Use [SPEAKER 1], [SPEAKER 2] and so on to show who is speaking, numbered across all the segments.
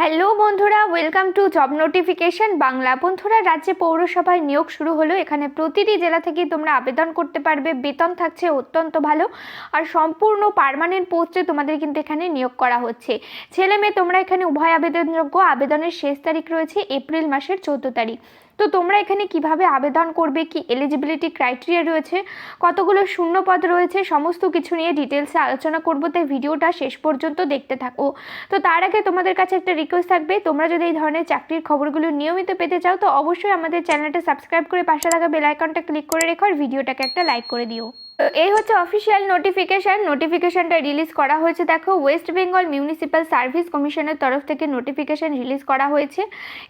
[SPEAKER 1] Hello বন্ধুরা welcome to job notification Bangla বন্ধুরা, রাজ্যে পৌরসভায় নিয়োগ শুরু হলো। এখানে প্রতিটি জেলা থেকে তোমরা আবেদন করতে পারবে। বেতন থাকছে অত্যন্ত ভালো। আর সম্পূর্ণ পারমানেন্ট পোস্টে তোমাদের কিন্তু এখানে নিয়োগ করা হচ্ছে। ছেলে মেয়ে তোমরা এখানে উভয় আবেদনযোগ্য। আবেদনের শেষ তারিখ রয়েছে এপ্রিল মাসের চৌদ্দ তারিখ। তো তোমরা এখানে কীভাবে আবেদন করবে? কি এলিজিবিলিটি ক্রাইটেরিয়া রয়েছে? কতগুলো শূন্যপদ রয়েছে? সমস্ত কিছু নিয়ে ডিটেলসে আলোচনা করব। তাই ভিডিওটা শেষ পর্যন্ত দেখতে থাকো। তো তার আগে তোমাদের কাছে একটা রিকোয়েস্ট থাকবে। তোমরা যদি এই ধরনের চাকরির খবরগুলো নিয়মিত পেতে চাও, তো অবশ্যই আমাদের চ্যানেলটা সাবস্ক্রাইব করে পাশে থাকা বেল আইকনটা ক্লিক করে রেখো আর ভিডিওটাকে একটা লাইক করে দিও। এই হচ্ছে অফিসিয়াল নোটিফিকেশান নোটিফিকেশানটা রিলিজ করা হয়েছে, দেখো ওয়েস্ট বেঙ্গল মিউনিসিপ্যাল সার্ভিস কমিশনের তরফ থেকে নোটিফিকেশান রিলিজ করা হয়েছে।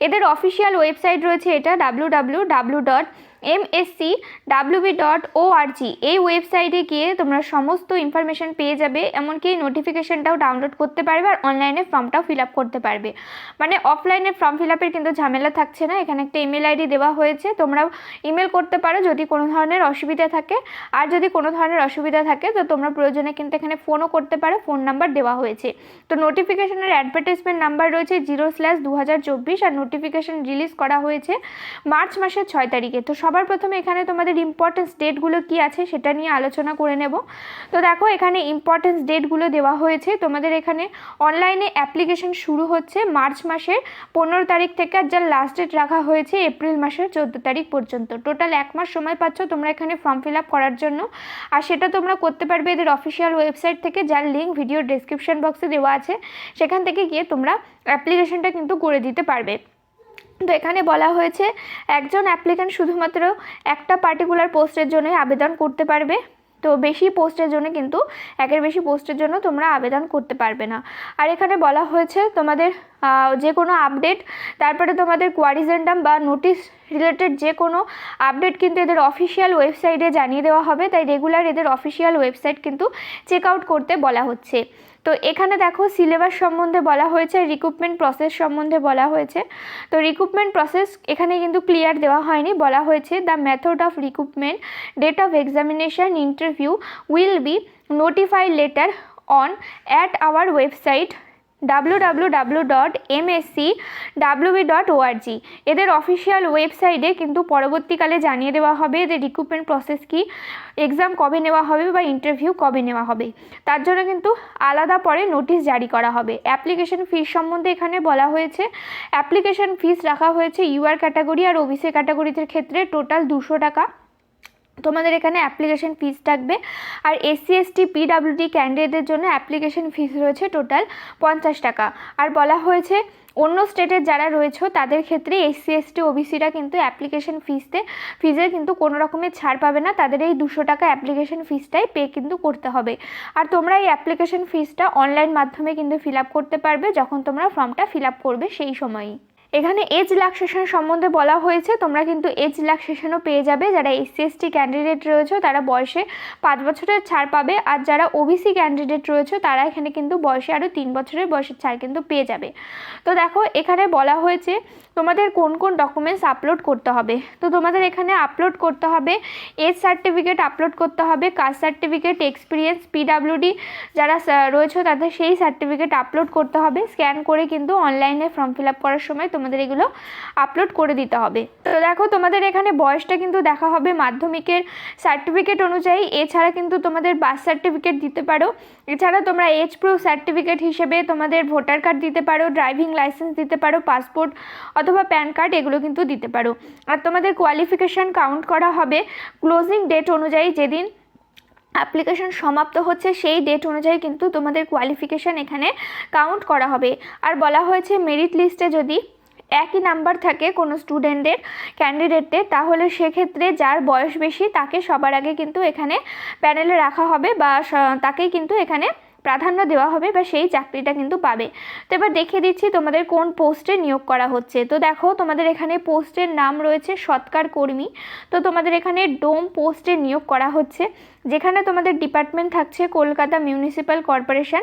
[SPEAKER 1] এদের অফিসিয়াল ওয়েবসাইট রয়েছে এটা W W W dot MSC WB dot ORG এই ওয়েবসাইটে গিয়ে তোমরা সমস্ত ইনফরমেশন পেয়ে যাবে, এমনকি নোটিফিকেশনটাও ডাউনলোড করতে পারবে আর অনলাইনে ফর্মটাও ফিল আপ করতে পারবে। মানে অফলাইনে ফর্ম ফিল আপের কিন্তু ঝামেলা থাকছে না, এখানে একটা ইমেল আইডি দেওয়া হয়েছে তোমরা ইমেল করতে পারো যদি কোনো ধরনের অসুবিধা থাকে। আর যদি কোনো ধরনের অসুবিধা থাকে, তো তোমরা প্রয়োজনে কিন্তু এখানে ফোনও করতে পারো ফোন নাম্বার দেওয়া হয়েছে। তো নোটিফিকেশনের অ্যাডভার্টাইজমেন্ট নাম্বার রয়েছে জিরো স্ল্যাশ দু হাজার চব্বিশ আর নোটিফিকেশন রিলিজ করা হয়েছে মার্চ মাসের ছয় তারিখে। তো সবার প্রথমে এখানে তোমাদের ইম্পর্টেন্স ডেটগুলো কি আছে সেটা নিয়ে আলোচনা করে নেব। তো দেখো, এখানে ইম্পর্টেন্স ডেটগুলো দেওয়া হয়েছে। তোমাদের এখানে অনলাইনে অ্যাপ্লিকেশন শুরু হচ্ছে মার্চ মাসের পনেরো তারিখ থেকে আর যার লাস্ট ডেট রাখা হয়েছে এপ্রিল মাসের চোদ্দ তারিখ পর্যন্ত। টোটাল এক মাস সময় পাচ্ছ তোমরা এখানে ফর্ম ফিল আপ করার জন্য। আর সেটা তোমরা করতে পারবে এদের অফিসিয়াল ওয়েবসাইট থেকে, যার লিঙ্ক ভিডিও ডিসক্রিপশন বক্সে দেওয়া আছে। সেখান থেকে গিয়ে তোমরা অ্যাপ্লিকেশনটা কিন্তু করে দিতে পারবে। তো এখানে বলা হয়েছে, একজন অ্যাপ্লিক্যান্ট শুধুমাত্র একটা পার্টিকুলার পোস্টের জন্যই আবেদন করতে পারবে। তো বেশি পোস্টের জন্য কিন্তু, একের বেশি পোস্টের জন্য তোমরা আবেদন করতে পারবে না। আর এখানে বলা হয়েছে, তোমাদের যে কোনো আপডেট তারপরে তোমাদের কোয়ারিজেন্ডাম বা নোটিশ রিলেটেড যে কোনো আপডেট কিন্তু এদের অফিসিয়াল ওয়েবসাইটে জানিয়ে দেওয়া হবে। তাই রেগুলার এদের অফিসিয়াল ওয়েবসাইট কিন্তু চেক আউট করতে বলা হচ্ছে। তো এখানে দেখো সিলেবাস সম্বন্ধে বলা হয়েছে রিক্রুটমেন্ট প্রসেস সম্বন্ধে বলা হয়েছে। তো রিক্রুটমেন্ট প্রসেস এখানে কিন্তু ক্লিয়ার দেওয়া হয়নি। বলা হয়েছে the method of recruitment date of examination interview will be notify letter on at our website W dot dot এদের অফিসিয়াল ওয়েবসাইটে কিন্তু পরবর্তীকালে জানিয়ে দেওয়া হবে এদের রিক্রুটমেন্ট প্রসেস কি এক্সাম কবে নেওয়া হবে বা ইন্টারভিউ কবে নেওয়া হবে। তার জন্য কিন্তু আলাদা পরে নোটিশ জারি করা হবে। অ্যাপ্লিকেশন ফিস সম্বন্ধে এখানে বলা হয়েছে অ্যাপ্লিকেশন ফিস রাখা হয়েছে ইউআর ক্যাটাগরি আর ওবিসি ক্যাটাগরিদের ক্ষেত্রে টোটাল দুশো টাকা। তোমাদের এখানে অ্যাপ্লিকেশন ফিস থাকবে। আর এসসি এসটি পিডাব্লিউডি ক্যান্ডিডেটদের জন্য অ্যাপ্লিকেশন ফিস রয়েছে টোটাল পঞ্চাশ টাকা। আর বলা হয়েছে, অন্য স্টেটের যারা রয়েছে, তাদের ক্ষেত্রে এসসি এসটি ওবিসিরা কিন্তু অ্যাপ্লিকেশন ফিসতে ফিজে কিন্তু কোনো রকমের ছাড় পাবে না। তাদের এই দুশো টাকা অ্যাপ্লিকেশন ফিসটাই পে কিন্তু করতে হবে। আর তোমরা এই অ্যাপ্লিকেশন ফিসটা অনলাইন মাধ্যমে কিন্তু ফিল আপ করতে পারবে, যখন তোমরা ফর্মটা ফিল আপ করবে সেই সময়ই। এখানে এজ রিল্যাক্সেশন সম্বন্ধে বলা হয়েছে। তোমরা কিন্তু এজ রিল্যাক্সেশনও পেয়ে যাবে। যারা এসসি এসটি ক্যান্ডিডেট রয়েছে, তারা বয়সে পাঁচ বছরের ছাড় পাবে। আর যারা ওবিসি ক্যান্ডিডেট রয়েছে, তারা এখানে কিন্তু বয়সে আরও তিন বছরের বয়সের ছাড় কিন্তু পেয়ে যাবে। তো দেখো, এখানে বলা হয়েছে তোমাদের কোন কোন ডকুমেন্টস আপলোড করতে হবে। তো তোমাদের এখানে আপলোড করতে হবে এজ সার্টিফিকেট আপলোড করতে হবে কাস্ট সার্টিফিকেট এক্সপিরিয়েন্স পিডাব্লিউডি যারা রয়েছে, তাদের সেই সার্টিফিকেট আপলোড করতে হবে। স্ক্যান করে কিন্তু অনলাইনে ফর্ম ফিল আপ করার সময় তোমাদের এগুলো আপলোড করে দিতে হবে। তো দেখো তোমাদের এখানে বয়সটা কিন্তু দেখা হবে মাধ্যমিকের সার্টিফিকেট অনুযায়ী। এছাড়া কিন্তু তোমাদের বার্থ সার্টিফিকেট দিতে পারো। এছাড়া তোমরা এজ প্রুফ সার্টিফিকেট হিসেবে তোমাদের ভোটার কার্ড দিতে পারো ড্রাইভিং লাইসেন্স দিতে পারো পাসপোর্ট অথবা প্যান কার্ড এগুলো কিন্তু দিতে পারো। আর তোমাদের কোয়ালিফিকেশান কাউন্ট করা হবে ক্লোজিং ডেট অনুযায়ী। যেদিন অ্যাপ্লিকেশন সমাপ্ত হচ্ছে, সেই ডেট অনুযায়ী কিন্তু তোমাদের কোয়ালিফিকেশান এখানে কাউন্ট করা হবে। আর বলা হয়েছে মেরিট লিস্টে যদি একই নাম্বার থাকে কোনো স্টুডেন্টের ক্যান্ডিডেটদের তাহলে সেক্ষেত্রে যার বয়স বেশি তাকে সবার আগে কিন্তু এখানে প্যানেলে রাখা হবে বা তাকেই কিন্তু এখানে প্রাধান্য দেওয়া হবে বা সেই চাকরিটা কিন্তু পাবে। তো এবার দেখে দিচ্ছি তোমাদের কোন পোস্টে নিয়োগ করা হচ্ছে। তো দেখো, তোমাদের এখানে পোস্টের নাম রয়েছে সৎকার কর্মী। তো তোমাদের এখানে ডোম পোস্টে নিয়োগ করা হচ্ছে, যেখানে তোমাদের ডিপার্টমেন্ট থাকছে কলকাতা মিউনিসিপ্যাল কর্পোরেশন।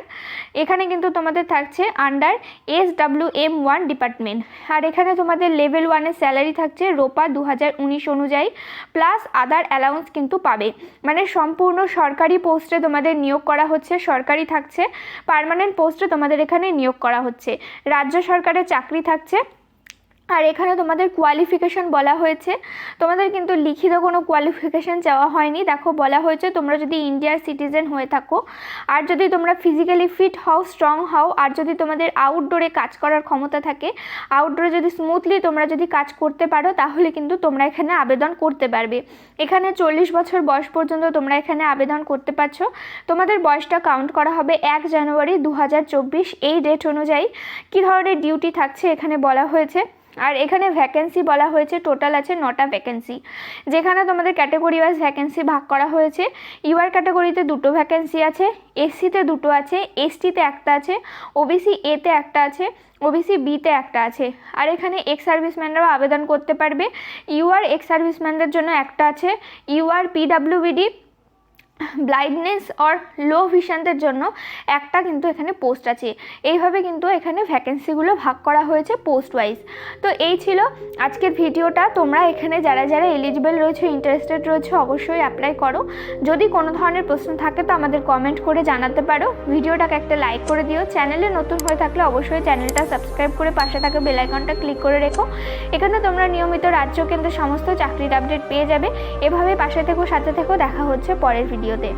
[SPEAKER 1] এখানে কিন্তু তোমাদের থাকছে under S W M one department আর এখানে তোমাদের লেভেল ওয়ানের স্যালারি থাকছে রোপা দু হাজার উনিশ অনুযায়ী প্লাস আদার অ্যালাউন্স কিন্তু পাবে। মানে সম্পূর্ণ সরকারি পোস্টে তোমাদের নিয়োগ করা হচ্ছে, সরকারি থাকছে। পারমানেন্ট পোস্টে তোমাদের এখানে নিয়োগ করা হচ্ছে। রাজ্য সরকারের চাকরি থাকছে। আর এখানে তোমাদের কোয়ালিফিকেশন বলা হয়েছে। তোমাদের কিন্তু লিখিত কোনো কোয়ালিফিকেশন চাওয়া হয়নি। দেখো, বলা হয়েছে তোমরা যদি ইন্ডিয়ার সিটিজেন হয়ে থাকো, আর যদি তোমরা ফিজিক্যালি ফিট হও স্ট্রং হও, আর যদি তোমাদের আউটডোরে কাজ করার ক্ষমতা থাকে আউটডোরে যদি স্মুথলি তোমরা যদি কাজ করতে পারো, তাহলে কিন্তু তোমরা এখানে আবেদন করতে পারবে। এখানে চল্লিশ বছর বয়স পর্যন্ত তোমরা এখানে আবেদন করতে পারছ। তোমাদের বয়সটা কাউন্ট করা হবে এক জানুয়ারি দু হাজার চব্বিশ। এই ডেট অনুযায়ী কী ধরনের ডিউটি থাকছে এখানে বলা হয়েছে? আর এখানে ভ্যাকেন্সি বলা হয়েছে টোটাল আছে নটা ভ্যাকেন্সি যেখানে তোমাদের ক্যাটাগরি ওয়াইজ ভ্যাকেন্সি ভাগ করা হয়েছে। ইউআর ক্যাটাগরিতে দুটো ভ্যাকেন্সি আছে এসসিতে দুটো আছে এসটিতে একটা আছে ওবিসি এতে একটা আছে ওবিসি বিতে একটা আছে। আর এখানে এক্স সার্ভিসম্যানরাও আবেদন করতে পারবে। ইউআর এক্স সার্ভিসম্যানদের জন্য একটা আছে। ইউআর পিডাব্লিউবিডি ব্লাইন্ডনেস অর লো ভিশনদের জন্য একটা কিন্তু এখানে পোস্ট আছে। এইভাবে কিন্তু এখানে ভ্যাকেন্সিগুলো ভাগ করা হয়েছে পোস্ট ওয়াইজ তো এই ছিল আজকের ভিডিওটা। তোমরা এখানে যারা যারা এলিজিবল রয়েছে ইন্টারেস্টেড রয়েছে, অবশ্যই অ্যাপ্লাই করো। যদি কোনো ধরনের প্রশ্ন থাকে তো আমাদের কমেন্ট করে জানাতে পারো। ভিডিওটাকে একটা লাইক করে দিও। চ্যানেলে নতুন হয়ে থাকলে অবশ্যই চ্যানেলটা সাবস্ক্রাইব করে পাশে থাকা বেল আইকনটা ক্লিক করে রেখো। এখানে তোমরা নিয়মিত রাজ্য কেন্দ্রের সমস্ত চাকরির আপডেট পেয়ে যাবে। এভাবে পাশে থেকেও সাথে থেকেও দেখা হচ্ছে পরের ভিডিওতে